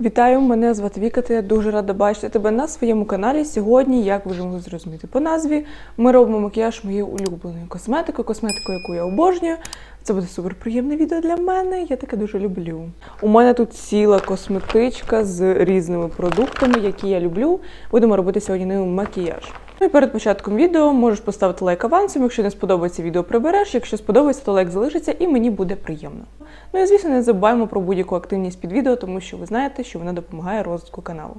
Вітаю, мене звати Віка, та я дуже рада бачити тебе на своєму каналі. Сьогодні, як ви вже могли зрозуміти по назві, ми робимо макіяж моєю улюбленою косметикою, косметикою, яку я обожнюю. Це буде супер приємне відео для мене. Я таке дуже люблю. У мене тут ціла косметичка з різними продуктами, які я люблю. Будемо робити сьогодні ним макіяж. Ну і перед початком відео можеш поставити лайк авансом. Якщо не сподобається відео, прибереш. Якщо сподобається, то лайк залишиться і мені буде приємно. Ну і звісно, не забуваємо про будь-яку активність під відео, тому що ви знаєте, що вона допомагає розвитку каналу.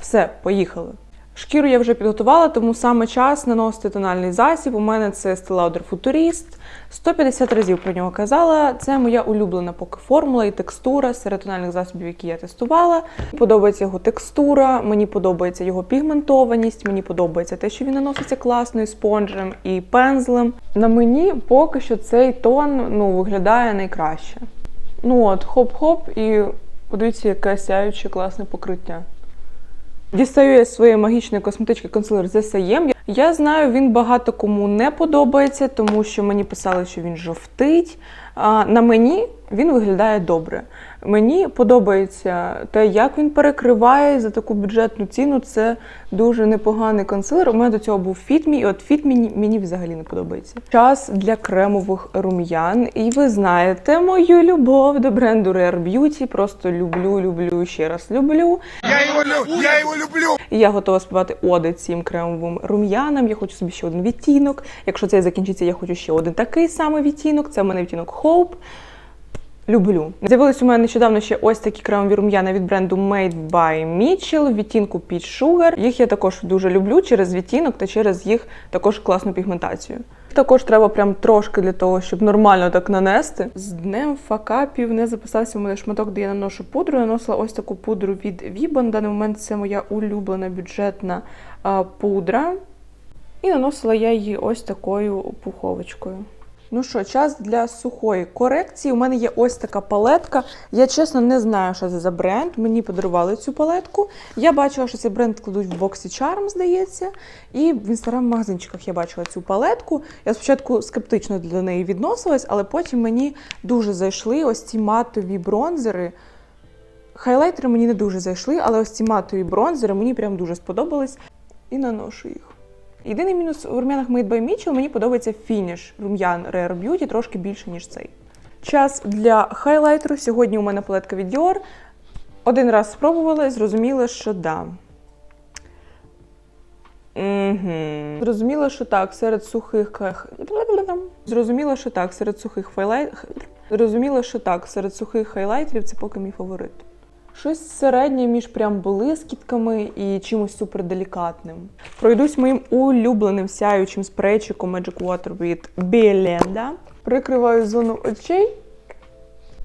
Все, поїхали. Шкіру я вже підготувала, тому саме час наносити тональний засіб. У мене це Lauder Futurist. 150 разів про нього казала. Це моя улюблена поки формула і текстура серед тональних засобів, які я тестувала. Подобається його текстура, мені подобається його пігментованість, мені подобається те, що він наноситься класно спонжем і пензлем. На мені поки що цей тон ну, виглядає найкраще. Ну от, хоп-хоп, і подивіться, яке сяюче класне покриття. Дістаю я своєї магічної косметички консилер з SAM. Я знаю, він багато кому не подобається, тому що мені писали, що він жовтить. На мені він виглядає добре. Мені подобається те, як він перекриває за таку бюджетну ціну. Це дуже непоганий консилер. У мене до цього був Фітмі, і от Фітмі мені взагалі не подобається. Час для кремових рум'ян. І ви знаєте мою любов до бренду Rare Beauty. Просто люблю, люблю, ще раз люблю. Я его, лю- я его люблю! Я готова співати оди цим кремовим рум'янам. Я хочу собі ще один відтінок. Якщо цей закінчиться, я хочу ще один такий самий відтінок. Це в мене відтінок Hope. Люблю. З'явились у мене нещодавно ще ось такі кремові рум'яна від бренду Made by Mitchell в відтінку Peach Sugar. Їх я також дуже люблю через відтінок та через їх також класну пігментацію. Також треба прям трошки для того, щоб нормально так нанести. З днем факапів не записався в мене шматок, де я наношу пудру. Наносила ось таку пудру від Viban. В даний момент це моя улюблена бюджетна пудра. І наносила я її ось такою пуховочкою. Ну що, час для сухої корекції. У мене є ось така палетка. Я чесно не знаю, що це за бренд. Мені подарували цю палетку. Я бачила, що цей бренд кладуть в боксі Charm, здається. І в інстаграм-магазинчиках я бачила цю палетку. Я спочатку скептично до неї відносилась, але потім мені дуже зайшли ось ці матові бронзери. Хайлайтери мені не дуже зайшли, але ось ці матові бронзери мені прям дуже сподобались. І наношу їх. Єдиний мінус у рум'янах Made by Mitchell, мені подобається фініш рум'ян Rare Beauty трошки більше, ніж цей. Час для хайлайтеру. Сьогодні у мене палетка від Dior. Один раз спробувала і зрозуміла, що да. Угу. Зрозуміла, що так, серед сухих Зрозуміла, що так, серед сухих хайлайт... Зрозуміла, що так, серед сухих хайлайтерів це поки мій фаворит. Щось середнє між прям блискітками і чимось суперделікатним. Пройдусь моїм улюбленим сяючим спрейчиком Magic Water від Біленда. Прикриваю зону очей,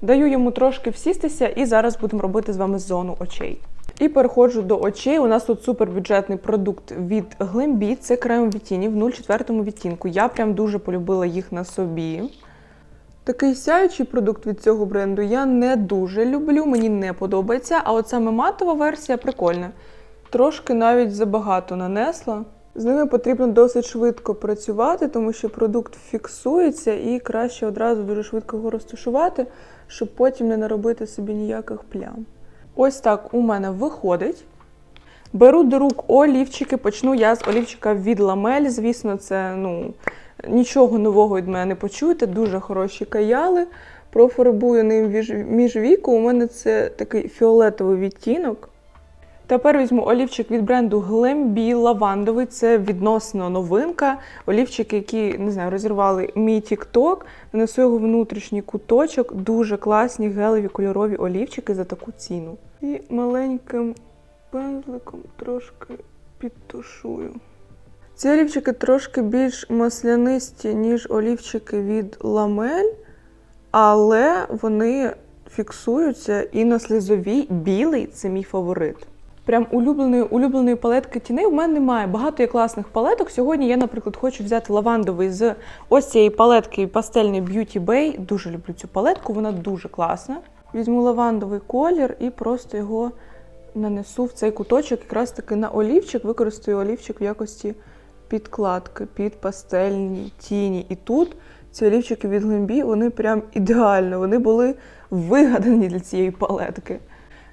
даю йому трошки всістися, і зараз будемо робити з вами зону очей. І переходжу до очей. У нас тут супербюджетний продукт від Glambi. Це крем від тіні в 04 відтінку. Я прям дуже полюбила їх на собі. Такий сяючий продукт від цього бренду я не дуже люблю, мені не подобається. А от саме матова версія прикольна. Трошки навіть забагато нанесла. З ними потрібно досить швидко працювати, тому що продукт фіксується і краще одразу дуже швидко його розташувати, щоб потім не наробити собі ніяких плям. Ось так у мене виходить. Беру до рук олівчики, почну я з олівчика від ламель. Звісно, це ну, нічого нового від мене не почуєте. Дуже хороші каяли. Профарбую ним віж- міжвіку. У мене це такий фіолетовий відтінок. Тепер візьму олівчик від бренду Glambi лавандовий. Це відносно новинка. Олівчик, який не знаю, розірвали мій TikTok. Нанесу його внутрішній куточок. Дуже класні гелеві кольорові олівчики за таку ціну. І маленьким пензликом трошки підтушую. Ці олівчики трошки більш маслянисті, ніж олівчики від ламель, але вони фіксуються і на слизовій білий це мій фаворит. Прям улюбленої улюбленої палетки тіней у мене немає. Багато є класних палеток. Сьогодні я, наприклад, хочу взяти лавандовий з ось цієї палетки пастельний Beauty Bay. Дуже люблю цю палетку, вона дуже класна. Візьму лавандовий колір і просто його нанесу в цей куточок, якраз таки на олівчик, використаю олівчик в якості підкладки під пастельні тіні. І тут ці олівчики від Glambi, вони прям ідеально, вони були вигадані для цієї палетки.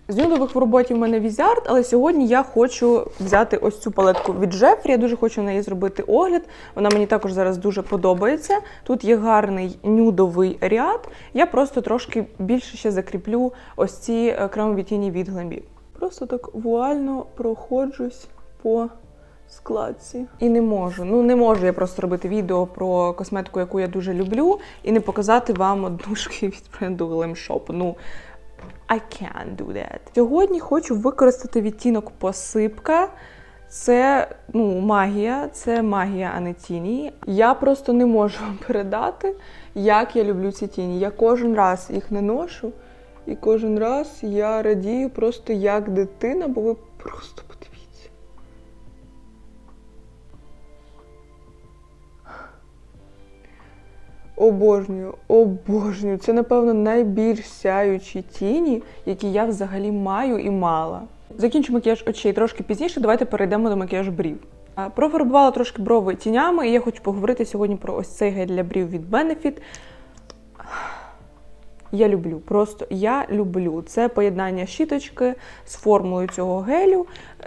З нюдових в роботі в мене візард, але сьогодні я хочу взяти ось цю палетку від Джефрі. Я дуже хочу на неї зробити огляд. Вона мені також зараз дуже подобається. Тут є гарний нюдовий ряд. Я просто трошки більше ще закріплю ось ці е, кремові тіні від Glambi. Просто так вуально проходжусь по складці. І не можу. Ну не можу я просто робити відео про косметику, яку я дуже люблю, і не показати вам однушки від бренду Glam Shop. Ну I can't do that. Сьогодні хочу використати відтінок посипка. Це ну, магія, це магія, а не тіні. Я просто не можу передати, як я люблю ці тіні. Я кожен раз їх наношу, і кожен раз я радію просто як дитина, бо ви просто подивіться. Обожнюю, обожнюю. Це, напевно, найбільш сяючі тіні, які я взагалі маю і мала. Закінчу макіяж очей трошки пізніше. Давайте перейдемо до макіяжу брів. Профарбувала трошки брови тінями, і я хочу поговорити сьогодні про ось цей гель для брів від Benefit. Я люблю, просто я люблю. Це поєднання щіточки з формулою цього гелю.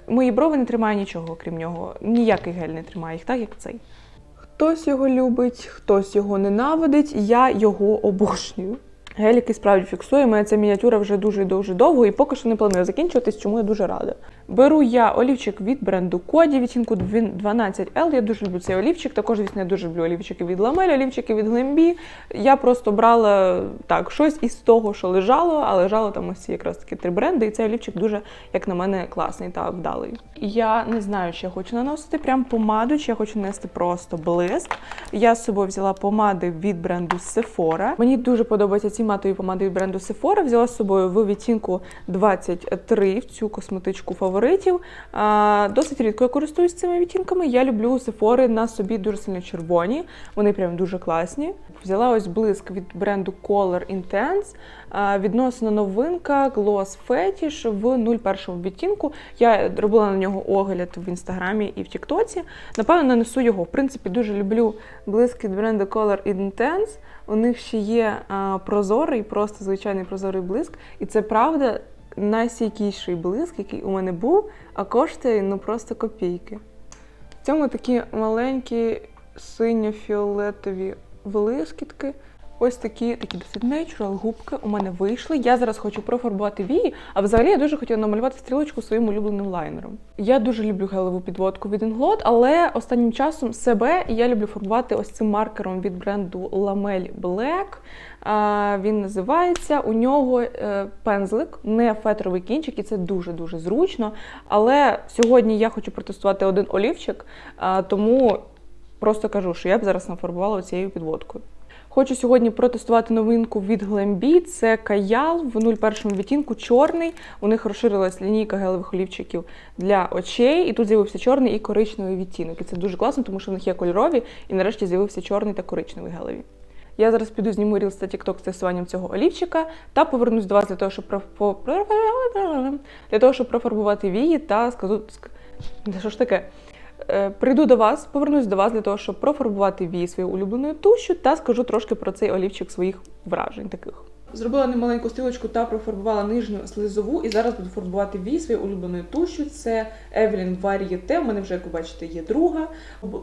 Мої брови не тримає нічого, крім нього. Ніякий гель не тримає їх, так як цей. Хтось його любить, хтось його ненавидить. Я його обожнюю. Гель, який справді фіксує, мене ця мініатюра вже дуже дуже довго і поки що не планую закінчуватись, чому я дуже рада. Беру я олівчик від бренду Коді, відтінку 12L. Я дуже люблю цей олівчик. Також, звісно, я дуже люблю олівчики від Ламель, олівчики від Глембі. Я просто брала так щось із того, що лежало, а лежало там ось ці якраз таки три бренди, і цей олівчик дуже, як на мене, класний та вдалий. Я не знаю, чи я хочу наносити прям помаду, чи я хочу нанести просто блиск. Я з собою взяла помади від бренду Sephora. Мені дуже подобаються ці матові помади від бренду Sephora. Взяла з собою в відтінку 23 в цю косметичку фаворитів. Досить рідко я користуюсь цими відтінками. Я люблю Sephora на собі дуже сильно червоні. Вони прям дуже класні. Взяла ось блиск від бренду Color Intense. Відносно новинка Gloss Fetish в 01 відтінку. Я робила на нього огляд в інстаграмі і в Тіктоці. Напевно, нанесу його. В принципі, дуже люблю блиск від бренду Color Intense. У них ще є прозорий, просто звичайний прозорий блиск. І це правда найсійкіший блиск, який у мене був, а коштує ну просто копійки. В цьому такі маленькі синьо-фіолетові блискітки. Ось такі такі досить natural губки у мене вийшли. Я зараз хочу профарбувати вії, а взагалі я дуже хотіла намалювати стрілочку своїм улюбленим лайнером. Я дуже люблю гелеву підводку від Inglot, але останнім часом себе я люблю фарбувати ось цим маркером від бренду Lamel Black. Він називається. У нього е, пензлик, не фетровий кінчик, і це дуже-дуже зручно. Але сьогодні я хочу протестувати один олівчик, тому просто кажу, що я б зараз нафарбувала цією підводкою. Хочу сьогодні протестувати новинку від Glambi. Це каял в 01 відтінку чорний. У них розширилась лінійка гелевих олівчиків для очей, і тут з'явився чорний і коричневий відтінок. І це дуже класно, тому що в них є кольорові, і нарешті з'явився чорний та коричневий гелеві. Я зараз піду зніму рілс та тікток з тестуванням цього олівчика та повернусь до вас для того, щоб для того, щоб профарбувати вії та скажу. ск- Та Що ж таке? Е, Прийду до вас, повернусь до вас для того, щоб профарбувати вії своєю улюбленою тушю та скажу трошки про цей олівчик своїх вражень таких. Зробила немаленьку стрілочку та профарбувала нижню слизову, і зараз буду фарбувати вії своєю улюбленою тушю. Це Evelyn Varieté. У мене вже, як ви бачите, є друга.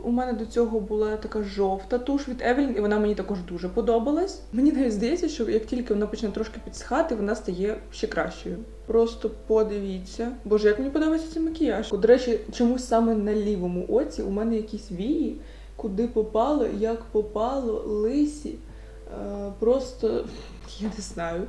У мене до цього була така жовта туш від Evelyn, і вона мені також дуже подобалась. Мені навіть здається, що як тільки вона почне трошки підсихати, вона стає ще кращою. Просто подивіться. Боже, як мені подобається цей макіяж. До речі, чомусь саме на лівому оці у мене якісь вії, куди попало, як попало, лисі. Е, просто я не знаю.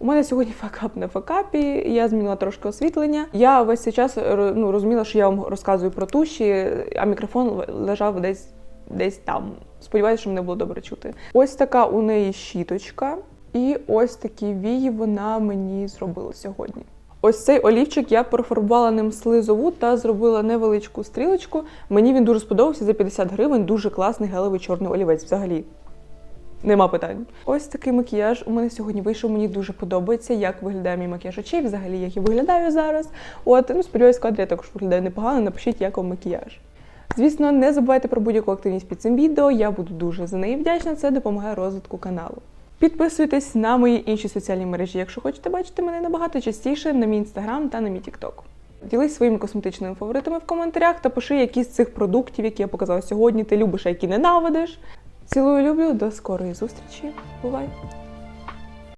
У мене сьогодні факап на факапі. Я змінила трошки освітлення. Я весь цей час ну, розуміла, що я вам розказую про туші, а мікрофон лежав десь десь там. Сподіваюся, що мене було добре чути. Ось така у неї щіточка, і ось такі вії вона мені зробила сьогодні. Ось цей олівчик я профарбувала ним слизову та зробила невеличку стрілочку. Мені він дуже сподобався за 50 гривень. Дуже класний гелевий чорний олівець взагалі. Нема питань. Ось такий макіяж у мене сьогодні вийшов. Мені дуже подобається, як виглядає мій макіяж очей, взагалі, як я виглядаю зараз. От, ну сподіваюсь, в кадрі я також виглядаю непогано. Напишіть, як вам макіяж. Звісно, не забувайте про будь-яку активність під цим відео. Я буду дуже за неї вдячна. Це допомагає розвитку каналу. Підписуйтесь на мої інші соціальні мережі, якщо хочете бачити мене набагато частіше на мій інстаграм та на мій тікток. Ділись своїми косметичними фаворитами в коментарях та пиши, які з цих продуктів, які я показала сьогодні, ти любиш, а які ненавидиш. Цілую, люблю, до скорої зустрічі. Бувай!